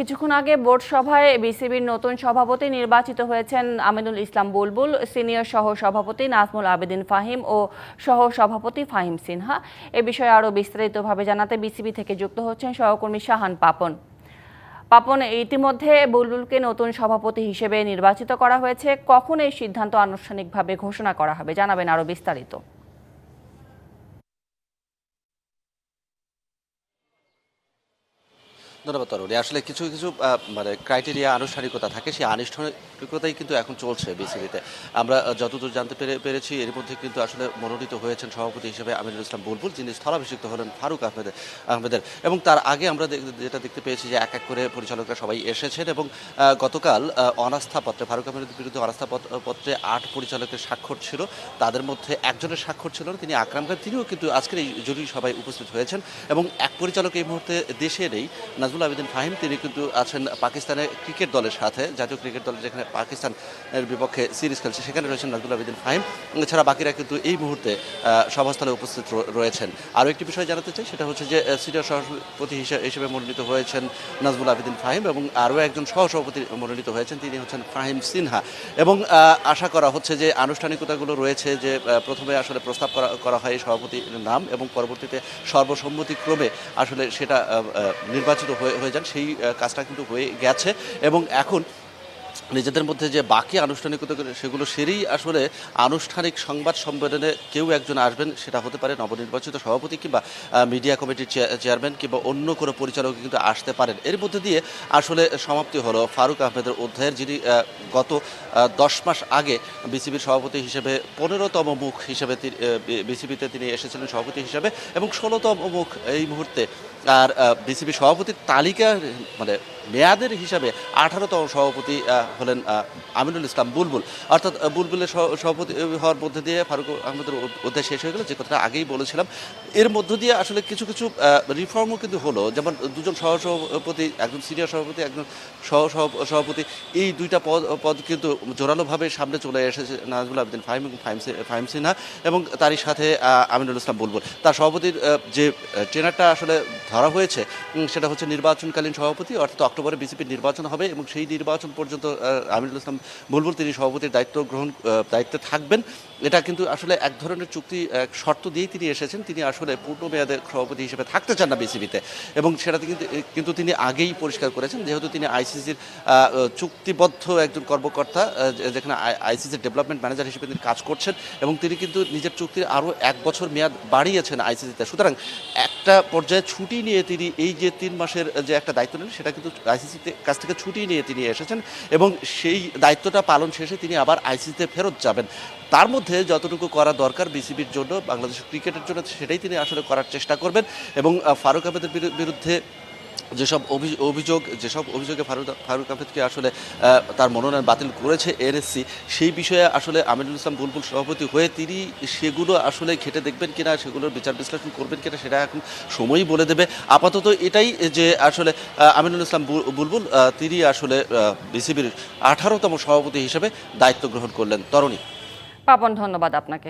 কিছুক্ষণ আগে বোর্ড সভায় বিসিবির নতুন সভাপতি নির্বাচিত হয়েছেন আমিনুল ইসলাম বুলবুল, সিনিয়র সহ সভাপতি নাজমুল আবেদিন ফাহিম ও সহ সভাপতি ফাহিম সিনহা। এ বিষয়ে আরও বিস্তারিতভাবে জানাতে বিসিবি থেকে যুক্ত হচ্ছেন সহকর্মী শাহান পাপন। পাপন, ইতিমধ্যে বুলবুলকে নতুন সভাপতি হিসেবে নির্বাচিত করা হয়েছে। কখন এই সিদ্ধান্ত আনুষ্ঠানিকভাবে ঘোষণা করা হবে জানাবেন আরও বিস্তারিত। ধন্যবাদ, তরুণী। আসলে কিছু কিছু মানে ক্রাইটেরিয়া আনুষ্ঠানিকতা থাকে, সেই আনুষ্ঠানিকতাই কিন্তু এখন চলছে বিসিবিতে আমরা যতদূর জানতে পেরে, পেরেছি, এর মধ্যে কিন্তু আসলে মনোনীত হয়েছেন সভাপতি হিসেবে আমিনুল ইসলাম বুলবুল, যিনি স্থলাভিষিক্ত হলেন ফারুক আহমেদের আহমেদের। এবং তার আগে আমরা যেটা দেখতে পেয়েছি যে এক এক করে পরিচালকরা সবাই এসেছেন এবং গতকাল অনাস্থাপত্রে ফারুক আহমেদের বিরুদ্ধে অনাস্থা পত্রে আট পরিচালকের স্বাক্ষর ছিল। তাদের মধ্যে একজনের স্বাক্ষর ছিল তিনি আকরাম খান। তিনিও কিন্তু আজকের এই জরুরি সভায় উপস্থিত হয়েছেন এবং এক পরিচালক এই মুহূর্তে দেশে নেই নাজমুল আবেদিন ফাহিম, তিনি কিন্তু আছেন পাকিস্তানের ক্রিকেট দলের সাথে, জাতীয় ক্রিকেট দল যেখানে পাকিস্তানের বিপক্ষে সিরিজ খেলছে, সেখানে রয়েছেন নাজমুল আবেদিন ফাহিম। এছাড়া বাকিরা কিন্তু এই মুহূর্তে সভাস্থলে উপস্থিত রয়েছেন। আরও একটি বিষয় জানাতে চাই, সেটা হচ্ছে যে সিনিয়র সভাপতি হিসেবে মনোনীত হয়েছেন নাজমুল আবেদিন ফাহিম এবং আরও একজন সহসভাপতি মনোনীত হয়েছেন, তিনি হচ্ছেন ফাহিম সিনহা। এবং আশা করা হচ্ছে যে, আনুষ্ঠানিকতাগুলো রয়েছে যে প্রথমে আসলে প্রস্তাব করা করা হয় সভাপতির নাম এবং পরবর্তীতে সর্বসম্মতিক্রমে আসলে সেটা নির্বাচিত হয়ে যান সেই কাজটা কিন্তু হয়ে গেছে। এবং এখন নিজেদের মধ্যে যে বাকি আনুষ্ঠানিকতা সেগুলো সেরেই আসলে আনুষ্ঠানিক সংবাদ সম্মেলনে কেউ একজন আসবেন, সেটা হতে পারে নবনির্বাচিত সভাপতি কিংবা মিডিয়া কমিটির চেয়া- চেয়ারম্যান কিংবা অন্য কোনো পরিচালক কিন্তু আসতে পারেন। এর মধ্যে দিয়ে আসলে সমাপ্তি হলো ফারুক আহমেদের অধ্যায়ের, যিনি গত দশ মাস আগে বিসিবির সভাপতি হিসেবে, পনেরোতম মুখ হিসেবে বিসিবিতে তিনি এসেছিলেন সভাপতি হিসেবে এবং ষোলোতম মুখ এই মুহূর্তে আর বিসিবি সভাপতির তালিকা মানে মেয়াদের হিসাবে আঠারোতম সভাপতি হলেন আমিনুল ইসলাম বুলবুল। অর্থাৎ বুলবুলের সভাপতি হওয়ার মধ্যে দিয়ে ফারুক আহমেদের অধ্যায় শেষ হয়ে গেল, যে কথাটা আগেই বলেছিলাম। এর মধ্য দিয়ে আসলে কিছু কিছু রিফর্মও কিন্তু হলো। যেমন, দুজন সহ সভাপতি একজন সিনিয়র সভাপতি, একজন সহ সভাপতি, এই দুইটা পদ পদ কিন্তু জোরালোভাবে সামনে চলে এসেছে নাজমুল আবেদিন ফাহিম এবং ফাহিম সিনহা এবং তারই সাথে আমিনুল ইসলাম বুলবুল। তার সভাপতির যে ট্রেনারটা আসলে ধরা হয়েছে সেটা হচ্ছে নির্বাচনকালীন সভাপতি, অর্থাৎ অক্টোবরে বিসিপির নির্বাচন হবে এবং সেই নির্বাচন পর্যন্ত আহ, আমিনুল ইসলাম বুলবুল তিনি সভাপতির দায়িত্ব গ্রহণ দায়িত্বে থাকবেন। এটা কিন্তু আসলে এক ধরনের চুক্তি এক শর্ত দিয়েই তিনি এসেছেন। তিনি আসলে পূর্ণ মেয়াদে সভাপতি হিসেবে থাকতে চান না বিসিবিতে। এবং সেটাতে কিন্তু কিন্তু তিনি আগেই পরিষ্কার করেছেন যেহেতু তিনি আইসিসির চুক্তিবদ্ধ একজন কর্মকর্তা যেখানে আইসিসির ডেভেলপমেন্ট ম্যানেজার হিসেবে তিনি কাজ করছেন। এবং তিনি কিন্তু নিজের চুক্তির আরও এক বছর মেয়াদ বাড়িয়েছেন আইসিসিতে। সুতরাং একটা পর্যায়ে ছুটি নিয়ে তিনি এই যে তিন মাসের যে একটা দায়িত্ব নেন সেটা কিন্তু আইসিসিতে কাছ থেকে ছুটি নিয়ে তিনি এসেছেন। এবং সেই দায়িত্বটা পালন শেষে তিনি আবার আইসিসিতে ফেরত যাবেন। তার মধ্যে যতটুকু করা দরকার বিসিবির জন্য, বাংলাদেশ ক্রিকেটের জন্য, সেটাই তিনি আসলে করার চেষ্টা করবেন। এবং ফারুক আহমেদের বিরু- বিরুদ্ধে যেসব অভি- অভিযোগ, যেসব অভিযোগে ফারুক ফারুক আহমেদকে আসলে তার মনোনয়ন বাতিল করেছে এনএসসি, সেই বিষয়ে আসলে আমিনুল ইসলাম বুলবুল সভাপতি হয়ে তিনি সেগুলো আসলে খেটে দেখবেন কিনা, সেগুলোর বিচার বিশ্লেষণ করবেন কিনা, সেটা এখন সময়ই বলে দেবে। আপাতত এটাই যে আসলে আমিনুল ইসলাম বুলবুল তিনি আসলে বিসিবির আঠারোতম সভাপতি হিসেবে দায়িত্ব গ্রহণ করলেন। তরণী। পাপন, ধন্যবাদ আপনাকে।